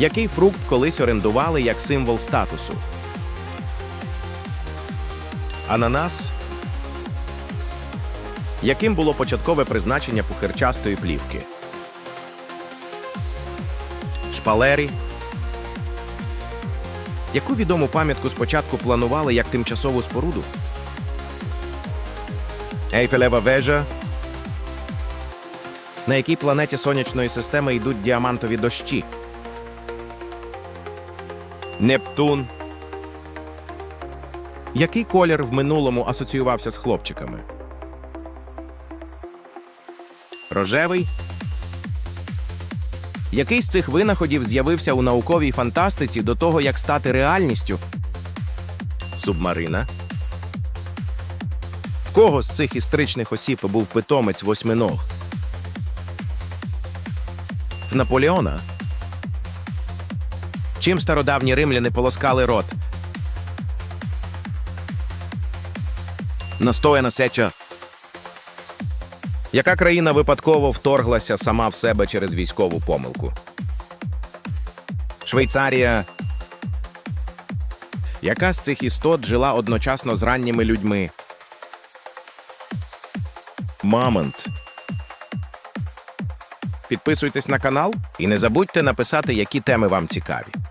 Який фрукт колись орендували як символ статусу? Ананас. Яким було початкове призначення пухирчастої плівки? Шпалері. Яку відому пам'ятку спочатку планували як тимчасову споруду? Ейфелева вежа. На якій планеті сонячної системи йдуть діамантові дощі? Нептун. Який колір в минулому асоціювався з хлопчиками? Рожевий. Який з цих винаходів з'явився у науковій фантастиці до того, як стати реальністю? Субмарина. В кого з цих історичних осіб був питомець восьминог? В Наполеона. Чим стародавні римляни полоскали рот? Настояна сеча. Яка країна випадково вторглася сама в себе через військову помилку? Швейцарія. Яка з цих істот жила одночасно з ранніми людьми? Мамонт. Підписуйтесь на канал і не забудьте написати, які теми вам цікаві.